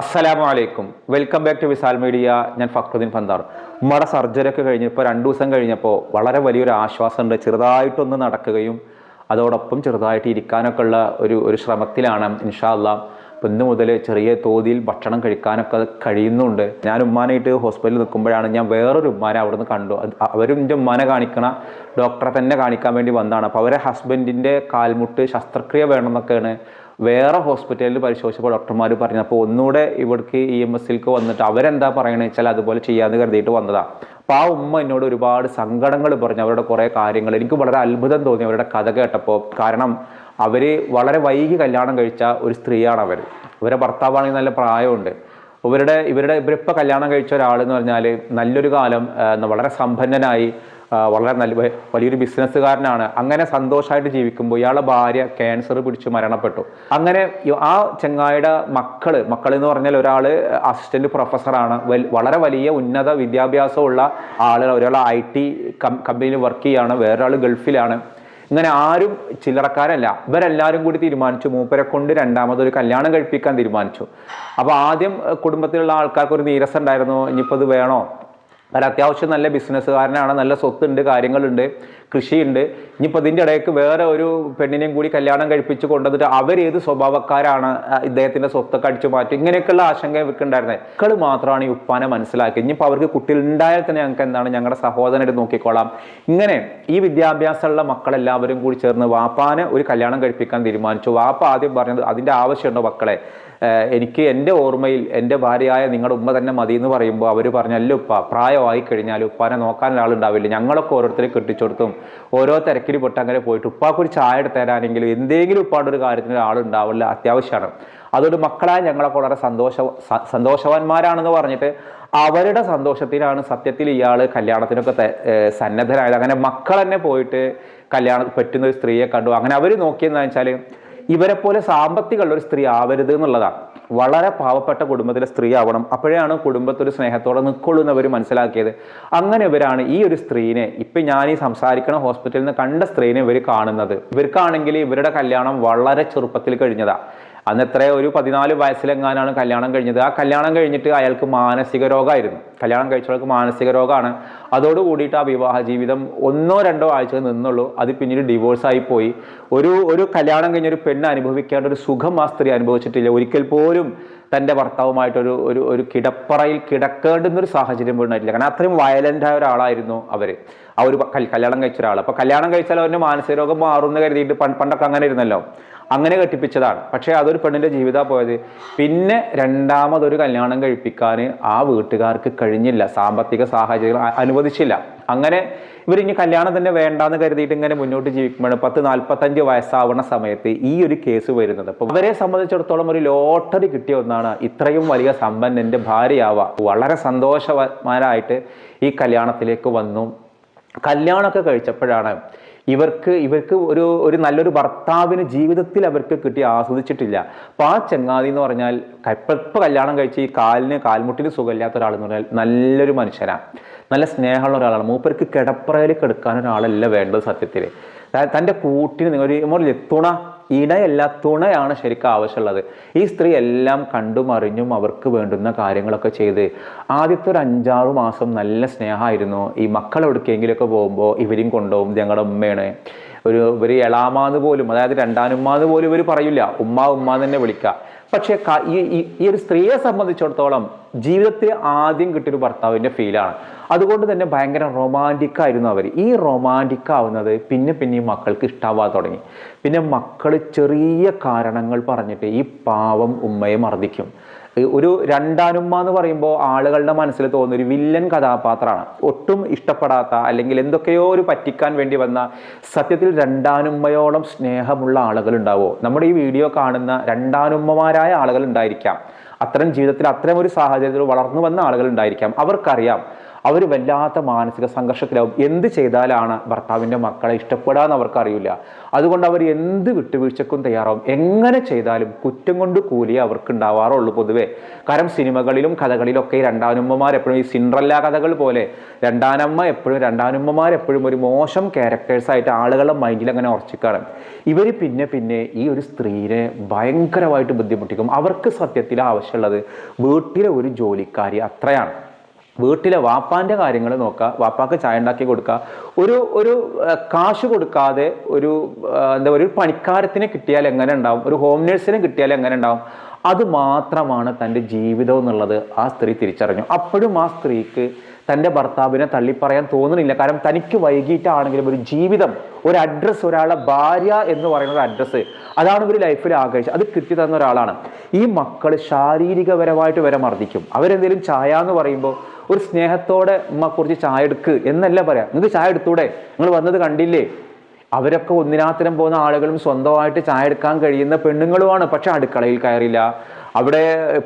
അസ്സലാമു അലൈക്കും welcome back to Visal media ഞാൻ ഫക്രുദ്ദീൻ ഫന്താർ ഉമ്മയുടെ സർജറി ഒക്കെ കഴിഞ്ഞ് ഇപ്പോൾ രണ്ട് ദിവസം കഴിഞ്ഞപ്പോൾ വളരെ വലിയൊരു ആശ്വാസമുണ്ട്. ചെറുതായിട്ടൊന്ന് നടക്കുകയും അതോടൊപ്പം ചെറുതായിട്ട് ഇരിക്കാനൊക്കെ ഉള്ള ഒരു ഒരു ശ്രമത്തിലാണ് ഇൻഷാല്ല അപ്പം ഇന്ന് മുതൽ ചെറിയ തോതിൽ ഭക്ഷണം കഴിക്കാനൊക്കെ കഴിയുന്നുണ്ട്. ഞാൻ ഉമ്മാനായിട്ട് ഹോസ്പിറ്റലിൽ നിൽക്കുമ്പോഴാണ് ഞാൻ വേറൊരു ഉമ്മാനെ അവിടുന്ന് കണ്ടു. അത് അവരും എന്റെ ഉമ്മാനെ കാണിക്കണ ഡോക്ടറെ തന്നെ കാണിക്കാൻ വേണ്ടി വന്നതാണ്. അപ്പോൾ അവരെ ഹസ്ബൻഡിന്റെ കാൽമുട്ട് ശസ്ത്രക്രിയ വേണമെന്നൊക്കെയാണ് വേറെ ഹോസ്പിറ്റലിൽ പരിശോധിച്ചപ്പോൾ ഡോക്ടർമാർ പറഞ്ഞു അപ്പോൾ ഒന്നുകൂടെ ഇവിടേക്ക് ഇ എം എസിലേക്ക് വന്നിട്ട് അവരെന്താ പറയണെന്ന് വെച്ചാൽ അതുപോലെ ചെയ്യാമെന്ന് കരുതിയിട്ട് വന്നതാണ് അപ്പോൾ ആ ഉമ്മ എന്നോട് ഒരുപാട് സങ്കടങ്ങൾ പറഞ്ഞു അവരുടെ കുറേ കാര്യങ്ങൾ. എനിക്ക് വളരെ അത്ഭുതം തോന്നി അവരുടെ കഥ കേട്ടപ്പോൾ കാരണം അവർ വളരെ വൈകി കല്യാണം കഴിച്ച ഒരു സ്ത്രീയാണ് അവർ ഇവരെ ഭർത്താവാണെങ്കിൽ നല്ല പ്രായമുണ്ട്. ഇവരുടെ ഇവരുടെ ഇവരിപ്പോൾ കല്യാണം കഴിച്ച ഒരാൾ എന്ന് പറഞ്ഞാൽ നല്ലൊരു കാലം വളരെ സമ്പന്നനായി വളരെ നല്ല വലിയൊരു ബിസിനസ്സുകാരനാണ്. അങ്ങനെ സന്തോഷമായിട്ട് ജീവിക്കുമ്പോൾ ഇയാളെ ഭാര്യ ക്യാൻസർ പിടിച്ച് മരണപ്പെട്ടു. അങ്ങനെ ആ ചെങ്ങായിയുടെ മക്കൾ മക്കൾ എന്ന് പറഞ്ഞാൽ ഒരാൾ അസിസ്റ്റന്റ് പ്രൊഫസറാണ് വളരെ വലിയ ഉന്നത വിദ്യാഭ്യാസമുള്ള ആളുകൾ ഒരാൾ ഐ ടി കമ്പനിയിൽ വർക്ക് ചെയ്യാണ് വേറൊരാൾ ഗൾഫിലാണ്. ഇങ്ങനെ ആരും ചില്ലറക്കാരല്ല. ഇവരെല്ലാവരും കൂടി തീരുമാനിച്ചു മൂപ്പരെ കൊണ്ട് രണ്ടാമതൊരു കല്യാണം കഴിപ്പിക്കാൻ തീരുമാനിച്ചു. അപ്പോൾ ആദ്യം കുടുംബത്തിലുള്ള ആൾക്കാർക്ക് ഒരു നീരസം ഉണ്ടായിരുന്നു. ഇനിയിപ്പോൾ അത് വേണോ? കാരണം അത്യാവശ്യം നല്ല ബിസിനസ്സുകാരനാണ് നല്ല സ്വത്തുണ്ട് കാര്യങ്ങളുണ്ട് കൃഷിയുണ്ട്. ഇനിയിപ്പോൾ ഇതിന്റെ ഇടയ്ക്ക് വേറെ ഒരു പെണ്ണിനെയും കൂടി കല്യാണം കഴിപ്പിച്ച് കൊണ്ടുവന്നിട്ട് അവരേത് സ്വഭാവക്കാരാണ് ഇദ്ദേഹത്തിന്റെ സ്വത്തൊക്കെ അടിച്ചു മാറ്റും? ഇങ്ങനെയൊക്കെയുള്ള ആശങ്ക ഇവർക്കുണ്ടായിരുന്നത് മക്കൾ മാത്രമാണ് ഈ ഉപ്പാനെ മനസ്സിലാക്കി ഇനിയിപ്പോൾ അവർക്ക് കുട്ടികൾ ഉണ്ടായാൽ തന്നെ ഞങ്ങൾക്ക് എന്താണ് ഞങ്ങളുടെ സഹോദരനായിട്ട് നോക്കിക്കോളാം. ഇങ്ങനെ ഈ വിദ്യാഭ്യാസമുള്ള മക്കളെല്ലാവരും കൂടി ചേർന്ന് വാപ്പാനെ ഒരു കല്യാണം കഴിപ്പിക്കാൻ തീരുമാനിച്ചു. വാപ്പ ആദ്യം പറഞ്ഞത് അതിന്റെ ആവശ്യമുണ്ടോ മക്കളെ? എനിക്ക് എന്റെ ഓർമ്മയിൽ എന്റെ ഭാര്യയായ നിങ്ങളുടെ ഉമ്മ തന്നെ മതി എന്ന് പറയുമ്പോൾ അവർ പറഞ്ഞ അല്ല ഉപ്പ പ്രായമായി കഴിഞ്ഞാൽ ഉപ്പാനെ നോക്കാൻ ഒരാളുണ്ടാവില്ല ഞങ്ങളൊക്കെ ഓരോരുത്തരെ കെട്ടിച്ചെടുത്തും ഓരോ തിരക്കിൽ പെട്ട് അങ്ങനെ പോയിട്ട് ഉപ്പാക്ക് ഒരു ചായ എടുത്ത് തരാനെങ്കിലും എന്തെങ്കിലും ഉപ്പാണ്ട് ഒരു കാര്യത്തിന് ഒരാളുണ്ടാവില്ല അത്യാവശ്യമാണ്. അതുകൊണ്ട് മക്കളായ ഞങ്ങളൊക്കെ വളരെ സന്തോഷ സന്തോഷവാന്മാരാണെന്ന് പറഞ്ഞിട്ട് അവരുടെ സന്തോഷത്തിലാണ് സത്യത്തിൽ ഇയാൾ കല്യാണത്തിനൊക്കെ സന്നദ്ധരായത്. അങ്ങനെ മക്കൾ തന്നെ പോയിട്ട് കല്യാണം പറ്റുന്ന ഒരു സ്ത്രീയെ കണ്ടു. അങ്ങനെ അവർ നോക്കിയെന്ന് വെച്ചാൽ ഇവരെ പോലെ സാമ്പത്തികമുള്ള ഒരു സ്ത്രീ ആവരുത് എന്നുള്ളതാണ്. വളരെ പാവപ്പെട്ട കുടുംബത്തിലെ സ്ത്രീ ആവണം. അപ്പോഴാണ് കുടുംബത്തൊരു സ്നേഹത്തോടെ നിൽക്കുള്ളൂ എന്ന് അവർ മനസ്സിലാക്കിയത്. അങ്ങനെ ഇവരാണ് ഈ ഒരു സ്ത്രീനെ ഇപ്പം ഞാൻ ഈ സംസാരിക്കണ ഹോസ്പിറ്റലിൽ നിന്ന് കണ്ട സ്ത്രീനെ ഇവർ കാണുന്നത്. ഇവർക്കാണെങ്കിൽ ഇവരുടെ കല്യാണം വളരെ ചെറുപ്പത്തിൽ കഴിഞ്ഞതാ. അന്ന് എത്ര ഒരു പതിനാല് വയസ്സിലെങ്ങാനാണ് കല്യാണം കഴിഞ്ഞത്. ആ കല്യാണം കഴിഞ്ഞിട്ട് അയാൾക്ക് മാനസിക രോഗമായിരുന്നു. കല്യാണം കഴിച്ചവർക്ക് മാനസിക രോഗമാണ്. അതോട് കൂടിയിട്ട് ആ വിവാഹ ജീവിതം ഒന്നോ രണ്ടോ ആഴ്ച നിന്നുള്ളൂ. അത് പിന്നീട് ഡിവോഴ്സായി പോയി. ഒരു ഒരു കല്യാണം കഴിഞ്ഞ ഒരു പെണ്ണ് അനുഭവിക്കേണ്ട ഒരു സുഖം ആ സ്ത്രീ അനുഭവിച്ചിട്ടില്ല. ഒരിക്കൽ പോലും തന്റെ ഭർത്താവുമായിട്ടൊരു ഒരു ഒരു കിടപ്പറയിൽ കിടക്കേണ്ടുന്നൊരു സാഹചര്യം ഉണ്ടായിട്ടില്ല. കാരണം അത്രയും വയലന്റ് ആയ ഒരാളായിരുന്നു അവർ ആ ഒരു കല്യാണം കഴിച്ച ഒരാൾ അപ്പോൾ കല്യാണം കഴിച്ചാൽ അവന്റെ മാനസിക രോഗം മാറുമെന്ന് കരുതിയിട്ട് പണ്ട് പണ്ടൊക്കെ അങ്ങനെ ഇരുന്നല്ലോ അങ്ങനെ കെട്ടിപ്പിച്ചതാണ്. പക്ഷേ അതൊരു പെണ്ണിന്റെ ജീവിതമാണ് പോയത്. പിന്നെ രണ്ടാമതൊരു കല്യാണം കഴിപ്പിക്കാൻ ആ വീട്ടുകാർക്ക് കഴിഞ്ഞില്ല. സാമ്പത്തിക സാഹചര്യങ്ങൾ അനുവദിച്ചില്ല. അങ്ങനെ ഇവരിനി കല്യാണം തന്നെ വേണ്ടാന്ന് കരുതിയിട്ട് ഇങ്ങനെ മുന്നോട്ട് ജീവിക്കുമ്പോഴാണ് പത്ത് നാൽപ്പത്തഞ്ച് വയസ്സാവുന്ന സമയത്ത് ഈ ഒരു കേസ് വരുന്നത്. അപ്പോൾ അവരെ സംബന്ധിച്ചിടത്തോളം ഒരു ലോട്ടറി കിട്ടിയ ഒന്നാണ് ഇത്രയും വലിയ സമ്പന്നന്റെ ഭാര്യയാവുക. വളരെ സന്തോഷവാന്മാരായിട്ട് ഈ കല്യാണത്തിലേക്ക് വന്നു. കല്യാണമൊക്കെ കഴിച്ചപ്പോഴാണ് ഇവർക്ക് ഇവർക്ക് ഒരു ഒരു നല്ലൊരു ഭർത്താവിന് ജീവിതത്തിൽ അവർക്ക് കിട്ടി ആസ്വദിച്ചിട്ടില്ല. അപ്പോൾ ആ ചങ്ങാതി എന്ന് പറഞ്ഞാൽ ഇപ്പം കല്യാണം കഴിച്ച് ഈ കാലിന് കാൽമുട്ടിന് സുഖമില്ലാത്ത ഒരാളെന്ന് പറഞ്ഞാൽ നല്ലൊരു മനുഷ്യനാണ് നല്ല സ്നേഹമുള്ള ഒരാളാണ്. മൂപ്പർക്ക് കിടപ്പറയിൽ കിടക്കാൻ ഒരാളല്ല വേണ്ടത് സത്യത്തിൽ തന്റെ കൂട്ടിന് നിങ്ങൾ ഒരു എത്തുണ തുണ ഇണയല്ല തുണയാണ് ശരിക്കും ആവശ്യമുള്ളത്. ഈ സ്ത്രീ എല്ലാം കണ്ടും അറിഞ്ഞും അവർക്ക് വേണ്ടുന്ന കാര്യങ്ങളൊക്കെ ചെയ്ത് ആദ്യത്തെ ഒരു അഞ്ചാറ് മാസം നല്ല സ്നേഹമായിരുന്നു. ഈ മക്കൾ എവിടേക്കെങ്കിലുമൊക്കെ പോകുമ്പോൾ ഇവരും കൊണ്ടുപോകും. ഞങ്ങളുടെ ഉമ്മയാണ്. ഒരു ഇവർ എളാമാന്ന് പോലും അതായത് രണ്ടാനുമ്മാന്ന് പോലും ഇവർ പറയില്ല. ഉമ്മ ഉമ്മ തന്നെ വിളിക്കുക. പക്ഷേ ഈ ഒരു സ്ത്രീയെ സംബന്ധിച്ചിടത്തോളം ജീവിതത്തെ ആദ്യം കിട്ടിയൊരു ഭർത്താവിന്റെ ഫീലാണ്. അതുകൊണ്ട് തന്നെ ഭയങ്കര റൊമാന്റിക് ആയിരുന്നു അവർ ഈ റൊമാന്റിക് ആവുന്നത് പിന്നെ പിന്നെ മക്കൾക്ക് ഇഷ്ടാവാൻ തുടങ്ങി. പിന്നെ മക്കൾ ചെറിയ കാരണങ്ങൾ പറഞ്ഞിട്ട് ഈ പാവം ഉമ്മയെ മർദ്ദിക്കും. ഒരു രണ്ടാനുമ്മ എന്ന് പറയുമ്പോൾ ആളുകളുടെ മനസ്സിൽ തോന്നുന്ന ഒരു വില്ലൻ കഥാപാത്രമാണ്. ഒട്ടും ഇഷ്ടപ്പെടാത്ത അല്ലെങ്കിൽ എന്തൊക്കെയോ ഒരു പറ്റിക്കാൻ വേണ്ടി വന്ന സത്യത്തിൽ രണ്ടാനുമ്മയോളം സ്നേഹമുള്ള ആളുകളുണ്ടാവോ? നമ്മുടെ ഈ വീഡിയോ കാണുന്ന രണ്ടാനുമ്മമാരായ ആളുകൾ ഉണ്ടായിരിക്കാം. അത്തരം ജീവിതത്തിൽ അത്തരം ഒരു സാഹചര്യത്തിൽ വളർന്നു വന്ന ആളുകൾ ഉണ്ടായിരിക്കാം. അവർക്കറിയാം അവർ വല്ലാത്ത മാനസിക സംഘർഷത്തിലാവും. എന്ത് ചെയ്താലാണ് ഭർത്താവിന്റെ മക്കളെ ഇഷ്ടപ്പെടാന്ന് അവർക്കറിയില്ല. അതുകൊണ്ട് അവർ എന്ത് വിട്ടുവീഴ്ചക്കും തയ്യാറാവും. എങ്ങനെ ചെയ്താലും കുറ്റം കൊണ്ട് കൂലിയേ അവർക്ക് ഉണ്ടാവാറുള്ളൂ പൊതുവെ. കാരണം സിനിമകളിലും കഥകളിലൊക്കെ രണ്ടാനുമ്മമാർ എപ്പോഴും ഈ സിൻഡ്രല്ല കഥകൾ പോലെ രണ്ടാനമ്മ എപ്പോഴും രണ്ടാനുമ്മമാർ എപ്പോഴും ഒരു മോശം ക്യാരക്ടേഴ്സായിട്ട് ആളുകളുടെ മൈൻഡിൽ അങ്ങനെ ഉറച്ചിക്കാണ്. ഇവർ പിന്നെ പിന്നെ ഈ ഒരു സ്ത്രീയെ ഭയങ്കരമായിട്ട് ബുദ്ധിമുട്ടിക്കും. അവർക്ക് സത്യത്തിൽ ആവശ്യമുള്ളത് വീട്ടിലെ ഒരു ജോലിക്കാരി അത്രയാണ്. വീട്ടിലെ വാപ്പാന്റെ കാര്യങ്ങൾ നോക്കുക വാപ്പാക്ക് ചായ ഉണ്ടാക്കി കൊടുക്കുക ഒരു ഒരു കാശ് കൊടുക്കാതെ ഒരു എന്താ പറയുക ഒരു പണിക്കാരത്തിന് കിട്ടിയാൽ എങ്ങനെ ഉണ്ടാവും? ഒരു ഹോം നേഴ്സിനെ കിട്ടിയാൽ എങ്ങനെ ഉണ്ടാവും? അത് മാത്രമാണ് തന്റെ ജീവിതം എന്നുള്ളത് ആ സ്ത്രീ തിരിച്ചറിഞ്ഞു. അപ്പോഴും ആ സ്ത്രീക്ക് തന്റെ ഭർത്താവിനെ തള്ളിപ്പറയാൻ തോന്നുന്നില്ല. കാരണം തനിക്ക് വൈകിട്ടാണെങ്കിലും ഒരു ജീവിതം ഒരു അഡ്രസ്സ് ഒരാളെ ഭാര്യ എന്ന് പറയുന്ന ഒരു അഡ്രസ്സ് അതാണ് ഒരു ലൈഫിൽ ആഗ്രഹിച്ചത്. അത് കിട്ടി തന്ന ഒരാളാണ്. ഈ മക്കൾ ശാരീരികപരമായിട്ട് വരെ മർദ്ദിക്കും. അവരെന്തെങ്കിലും ചായ എന്ന് പറയുമ്പോൾ ഒരു സ്നേഹത്തോടെ ഉമ്മ കുറച്ച് ചായ എടുക്ക് എന്നല്ല പറയാം. നിങ്ങൾക്ക് ചായ എടുത്തൂടെ? നിങ്ങൾ വന്നത് കണ്ടില്ലേ? അവരൊക്കെ ഒന്നിനാത്തരം പോകുന്ന ആളുകളും സ്വന്തമായിട്ട് ചായ എടുക്കാൻ കഴിയുന്ന പെണ്ണുങ്ങളുമാണ്. പക്ഷെ അടുക്കളയിൽ കയറില്ല. അവിടെ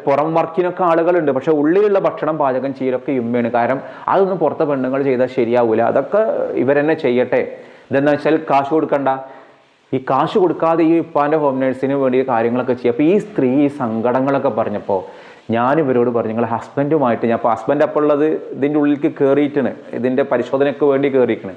പുറം വർക്കിനൊക്കെ ആളുകളുണ്ട്. പക്ഷെ ഉള്ളിലുള്ള ഭക്ഷണം പാചകം ചെയ്യലൊക്കെ ഉമ്മയാണ്. കാരണം അതൊന്നും പുറത്തെ പെണ്ണുങ്ങൾ ചെയ്താൽ ശരിയാവൂല. അതൊക്കെ ഇവരെന്നെ ചെയ്യട്ടെ. ഇതെന്താ വെച്ചാൽ കാശ് കൊടുക്കണ്ട. ഈ കാശ് കൊടുക്കാതെ ഈ ഉപ്പാന്റെ ഹോം നേഴ്സിന് വേണ്ടി കാര്യങ്ങളൊക്കെ ചെയ്യുക. അപ്പോൾ ഈ സ്ത്രീ ഈ സങ്കടങ്ങളൊക്കെ പറഞ്ഞപ്പോൾ ഞാൻ ഇവരോട് പറഞ്ഞു നിങ്ങൾ ഹസ്ബൻഡുമായിട്ട് ഞാൻ അപ്പോൾ ഹസ്ബൻഡ് അപ്പോൾ ഉള്ളത് ഇതിന്റെ ഉള്ളിലേക്ക് കയറിയിട്ടാണ് ഇതിന്റെ പരിശോധനയ്ക്ക് വേണ്ടി കയറിയിരിക്കണ്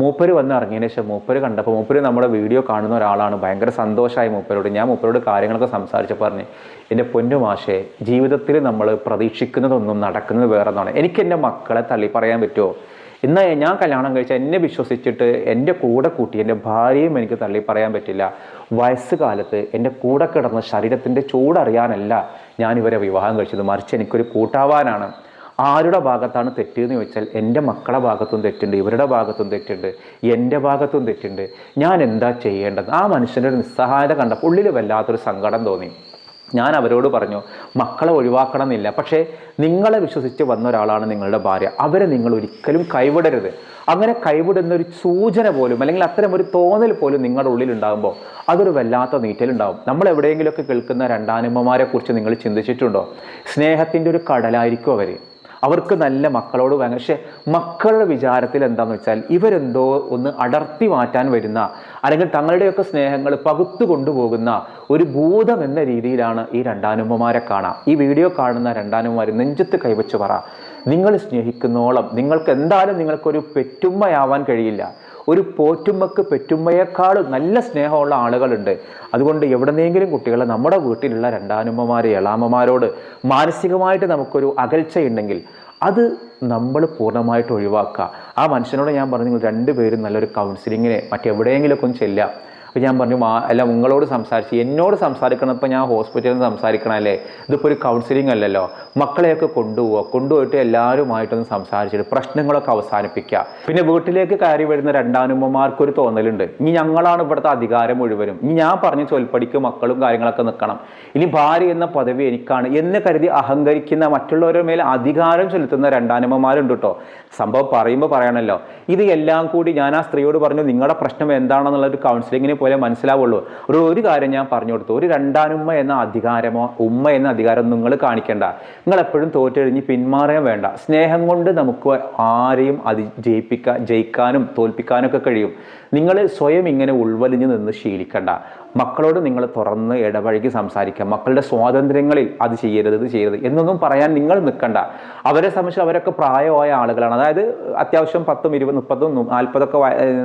മൂപ്പര് വന്ന് ഇറങ്ങിയതിന് ശേഷം മൂപ്പര് കണ്ടപ്പോൾ മൂപ്പര് നമ്മുടെ വീഡിയോ കാണുന്ന ഒരാളാണ്. ഭയങ്കര സന്തോഷമായി മൂപ്പരോട്. ഞാൻ മൂപ്പരോട് കാര്യങ്ങളൊക്കെ സംസാരിച്ച് പറഞ്ഞ് എന്റെ പൊന്നു മാഷേ ജീവിതത്തിൽ നമ്മൾ പ്രതീക്ഷിക്കുന്നതൊന്നും നടക്കുന്നത് വേറെ ഒന്നാണ് എനിക്ക് എന്റെ മക്കളെ തള്ളി പറയാൻ പറ്റുമോ ഇന്ന് ഞാൻ കല്യാണം കഴിച്ച എന്നെ വിശ്വസിച്ചിട്ട് എന്റെ കൂടെ കൂട്ടി എന്റെ ഭാര്യയും എനിക്ക് തള്ളി പറയാൻ പറ്റില്ല. വയസ്സുകാലത്ത് എന്റെ കൂടെ കിടന്ന ശരീരത്തിന്റെ ചൂടറിയാനല്ല ഞാൻ ഇവരെ വിവാഹം കഴിച്ചത്. മറിച്ച് എനിക്കൊരു കൂട്ടാവാനാണ്. ആരുടെ ഭാഗത്താണ് തെറ്റെന്ന് ചോദിച്ചാൽ എന്റെ മക്കളെ ഭാഗത്തും തെറ്റുണ്ട് ഇവരുടെ ഭാഗത്തും തെറ്റുണ്ട് എന്റെ ഭാഗത്തും തെറ്റുണ്ട്. ഞാൻ എന്താ ചെയ്യേണ്ടത്? ആ മനുഷ്യന്റെ ഒരു നിസ്സഹായത കണ്ടപ്പോൾ ഉള്ളിൽ വല്ലാത്തൊരു സങ്കടം തോന്നി. ഞാൻ അവരോട് പറഞ്ഞു മക്കളെ ഒഴിവാക്കണം എന്നില്ല പക്ഷേ നിങ്ങളെ വിശ്വസിച്ച് വന്ന ഒരാളാണ് നിങ്ങളുടെ ഭാര്യ. അവരെ നിങ്ങൾ ഒരിക്കലും കൈവിടരുത്. അങ്ങനെ കൈവിടുന്ന ഒരു സൂചന പോലും അല്ലെങ്കിൽ അത്തരം ഒരു തോന്നൽ പോലും നിങ്ങളുടെ ഉള്ളിൽ ഉണ്ടാകുമ്പോൾ അതൊരു വല്ലാത്ത നീറ്റലുണ്ടാവും. നമ്മൾ എവിടെയെങ്കിലുമൊക്കെ കേൾക്കുന്ന രണ്ടാനമ്മമാരെ കുറിച്ച് നിങ്ങൾ ചിന്തിച്ചിട്ടുണ്ടോ? സ്നേഹത്തിന്റെ ഒരു കടലായിരിക്കും അവർ അവർക്ക് നല്ല മക്കളോട് ഭയങ്കര പക്ഷെ മക്കളുടെ വിചാരത്തിൽ എന്താണെന്ന് വെച്ചാൽ ഇവരെന്തോ ഒന്ന് അടർത്തി മാറ്റാൻ വരുന്ന അല്ലെങ്കിൽ തങ്ങളുടെയൊക്കെ സ്നേഹങ്ങൾ പകുത്തു കൊണ്ടുപോകുന്ന ഒരു ഭൂതം എന്ന രീതിയിലാണ് ഈ രണ്ടാനുമ്മമാരെ കാണാം. ഈ വീഡിയോ കാണുന്ന രണ്ടാനുമ്മമാർ നെഞ്ചത്ത് കൈവച്ച് പറ. നിങ്ങൾ സ്നേഹിക്കുന്നോളം നിങ്ങൾക്ക് എന്തായാലും നിങ്ങൾക്കൊരു പെറ്റുമ്മയാവാൻ കഴിയില്ല. ഒരു പോറ്റുമ്മക്ക് പെറ്റുമ്മയെക്കാളും നല്ല സ്നേഹമുള്ള ആളുകളുണ്ട്. അതുകൊണ്ട് എവിടെന്നെങ്കിലും കുട്ടികളെ നമ്മുടെ വീട്ടിലുള്ള രണ്ടാനുമ്മമാരെ എളാമ്മമാരോട് മാനസികമായിട്ട് നമുക്കൊരു അകൽച്ചയുണ്ടെങ്കിൽ അത് നമ്മൾ പൂർണമായിട്ട് ഒഴിവാക്കുക. ആ മനുഷ്യനോട് ഞാൻ പറഞ്ഞു നിങ്ങൾ രണ്ടുപേരും നല്ലൊരു കൗൺസിലിങ്ങിന് മറ്റെവിടെയെങ്കിലുമൊക്കെ ഒന്ന് ചെല്ലുക. അപ്പോൾ ഞാൻ പറഞ്ഞു അല്ല നിങ്ങളോട് സംസാരിച്ച് എന്നോട് സംസാരിക്കണം. ഇപ്പം ഞാൻ ഹോസ്പിറ്റലിൽ നിന്ന് സംസാരിക്കണമല്ലേ ഇതിപ്പോൾ ഒരു കൗൺസിലിംഗ് അല്ലല്ലോ. മക്കളെയൊക്കെ കൊണ്ടുപോവുക കൊണ്ടുപോയിട്ട് എല്ലാവരുമായിട്ടൊന്ന് സംസാരിച്ചിട്ട് പ്രശ്നങ്ങളൊക്കെ അവസാനിപ്പിക്കുക പിന്നെ വീട്ടിലേക്ക് കയറി വരുന്ന രണ്ടാനുമ്മമാർക്കൊരു തോന്നലുണ്ട്. ഇനി ഞങ്ങളാണ് ഇവിടുത്തെ അധികാരം മുഴുവനും. ഇനി ഞാൻ പറഞ്ഞ ചൊൽപ്പടിക്ക് മക്കളും കാര്യങ്ങളൊക്കെ നിൽക്കണം ഇനി ഭാര്യ എന്ന പദവി എനിക്കാണ്. എന്ന് കരുതി അഹങ്കരിക്കുന്ന മറ്റുള്ളവരുടെ മേൽ അധികാരം ചെലുത്തുന്ന രണ്ടാനുമ്മമാരുണ്ട് കേട്ടോ സംഭവം പറയുമ്പോൾ പറയണല്ലോ. ഇത് എല്ലാം കൂടി ഞാൻ ആ സ്ത്രീയോട് പറഞ്ഞു നിങ്ങളുടെ പ്രശ്നം എന്താണെന്നുള്ള ഒരു കൗൺസിലിങ്ങിനെ പോലെ മനസ്സിലാവുള്ളൂ. ഒരു ഒരു കാര്യം ഞാൻ പറഞ്ഞു കൊടുത്തു. ഒരു രണ്ടാനുമ്മ എന്ന അധികാരമോ ഉമ്മ എന്ന അധികാരം നിങ്ങൾ കാണിക്കേണ്ട. നിങ്ങൾ എപ്പോഴും തോറ്റെഴിഞ്ഞ് പിന്മാറുകയും വേണ്ട. സ്നേഹം കൊണ്ട് നമുക്ക് ആരെയും അതി ജയിപ്പിക്കാൻ ജയിക്കാനും തോൽപ്പിക്കാനൊക്കെ കഴിയും. നിങ്ങൾ സ്വയം ഇങ്ങനെ ഉൾവലിഞ്ഞ് നിന്ന് ശീലിക്കണ്ട. മക്കളോട് നിങ്ങൾ തുറന്ന് ഇടപഴകി സംസാരിക്കുക. മക്കളുടെ സ്വാതന്ത്ര്യങ്ങളിൽ അത് ചെയ്യരുത് ഇത് ചെയ്യരുത് എന്നൊന്നും പറയാൻ നിങ്ങൾ നിൽക്കണ്ട. അവരെ സംബന്ധിച്ച് അവരൊക്കെ പ്രായമായ ആളുകളാണ്. അതായത് അത്യാവശ്യം പത്തും ഇരുപത് മുപ്പതും നാൽപ്പതൊക്കെ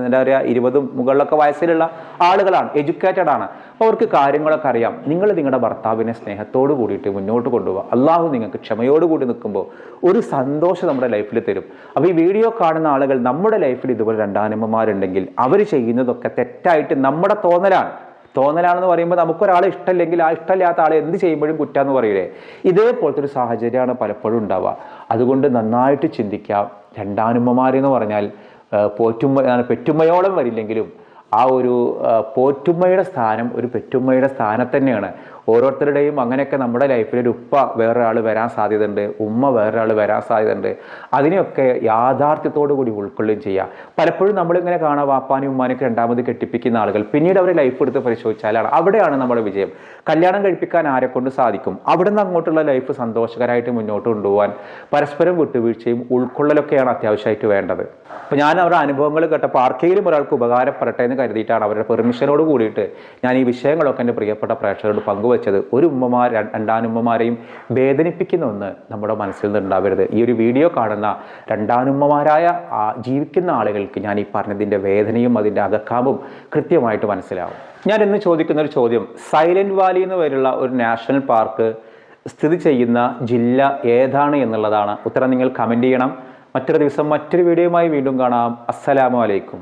എന്താ പറയുക ഇരുപതും മുകളിലൊക്കെ വയസ്സിലുള്ള ആളുകളാണ് എഡ്യൂക്കേറ്റഡ് ആണ്. അപ്പോൾ അവർക്ക് കാര്യങ്ങളൊക്കെ അറിയാം. നിങ്ങൾ നിങ്ങളുടെ ഭർത്താവിനെ സ്നേഹത്തോട് കൂടിയിട്ട് മുന്നോട്ട് കൊണ്ടുപോകുക അള്ളാഹു നിങ്ങൾക്ക് ക്ഷമയോട് കൂടി നിൽക്കുമ്പോൾ ഒരു സന്തോഷം നമ്മുടെ ലൈഫിൽ തരും. അപ്പോൾ ഈ വീഡിയോ കാണുന്ന ആളുകൾ നമ്മുടെ ലൈഫിൽ ഇതുപോലെ രണ്ടാനമ്മമാരുണ്ടെങ്കിൽ അവർ ചെയ്യുന്നതൊക്കെ തെറ്റായിട്ട് നമ്മുടെ തോന്നലാണ്. തോന്നലാണെന്ന് പറയുമ്പോൾ നമുക്കൊരാളെ ഇഷ്ടമില്ലെങ്കിൽ ആ ഇഷ്ടമില്ലാത്ത ആളെ എന്ത് ചെയ്യുമ്പോഴും കുറ്റാന്ന് പറയില്ലേ ഇതേപോലത്തെ ഒരു സാഹചര്യമാണ് പലപ്പോഴും ഉണ്ടാവുക. അതുകൊണ്ട് നന്നായിട്ട് ചിന്തിക്കാം. രണ്ടാനുമ്മമാരെന്ന് പറഞ്ഞാൽ പോറ്റുമ്മ പെറ്റുമ്മയോളം വരില്ലെങ്കിലും ആ ഒരു പോറ്റുമ്മയുടെ സ്ഥാനം ഒരു പെറ്റുമ്മയുടെ സ്ഥാനം തന്നെയാണ് ഓരോരുത്തരുടെയും അങ്ങനെയൊക്കെ നമ്മുടെ ലൈഫിൽ ഒരു ഉപ്പ വേറൊരാൾ വരാൻ സാധ്യതയുണ്ട് ഉമ്മ വേറൊരാൾ വരാൻ സാധ്യതയുണ്ട്. അതിനെയൊക്കെ യാഥാർത്ഥ്യത്തോടു കൂടി ഉൾക്കൊള്ളുകയും ചെയ്യുക പലപ്പോഴും നമ്മളിങ്ങനെ കാണാം വാപ്പാനും ഉമ്മാനൊക്കെ രണ്ടാമത് കെട്ടിപ്പിക്കുന്ന ആളുകൾ. പിന്നീട് അവരെ ലൈഫ് എടുത്ത് പരിശോധിച്ചാലാണ് അവിടെയാണ് നമ്മുടെ വിജയം. കല്യാണം കഴിപ്പിക്കാൻ ആരെ കൊണ്ട് സാധിക്കും? അവിടെ നിന്ന് അങ്ങോട്ടുള്ള ലൈഫ് സന്തോഷകരമായിട്ട് മുന്നോട്ട് കൊണ്ടുപോകാൻ പരസ്പരം വിട്ടുവീഴ്ചയും ഉൾക്കൊള്ളലൊക്കെയാണ് അത്യാവശ്യമായിട്ട് വേണ്ടത്. അപ്പോൾ ഞാൻ അവരുടെ അനുഭവങ്ങൾ കേട്ടപ്പോൾ ആർക്കെങ്കിലും ഒരാൾക്ക് ഉപകാരപ്പെടട്ടെ എന്ന് കരുതിയിട്ടാണ് അവരുടെ പെർമിഷനോട് കൂടിയിട്ട് ഞാൻ ഈ വിഷയങ്ങളൊക്കെ എന്റെ പ്രിയപ്പെട്ട പ്രേക്ഷകരോട് പങ്കുവച്ചത് ഒരു ഉമ്മമാർ രണ്ടാനുമ്മമാരെയും വേദനിപ്പിക്കുന്ന ഒന്ന് നമ്മുടെ മനസ്സിൽ നിന്ന് ഉണ്ടാവരുത്. ഈ ഒരു വീഡിയോ കാണുന്ന രണ്ടാനുമ്മമാരായ ജീവിക്കുന്ന ആളുകൾക്ക് ഞാൻ ഈ പറഞ്ഞതിന്റെ വേദനയും അതിന്റെ അകക്കാമ്പും കൃത്യമായിട്ട് മനസ്സിലാവും. ഞാൻ ഇന്ന് ചോദിക്കുന്ന ഒരു ചോദ്യം സൈലന്റ് വാലി എന്ന് പേരുള്ള ഒരു നാഷണൽ പാർക്ക് സ്ഥിതി ചെയ്യുന്ന ജില്ല ഏതാണ് എന്നുള്ളതാണ്. ഉത്തരം നിങ്ങൾ കമന്റ് ചെയ്യണം. മറ്റൊരു ദിവസം മറ്റൊരു വീഡിയോയുമായി വീണ്ടും കാണാം. അസ്സലാമു അലൈക്കും.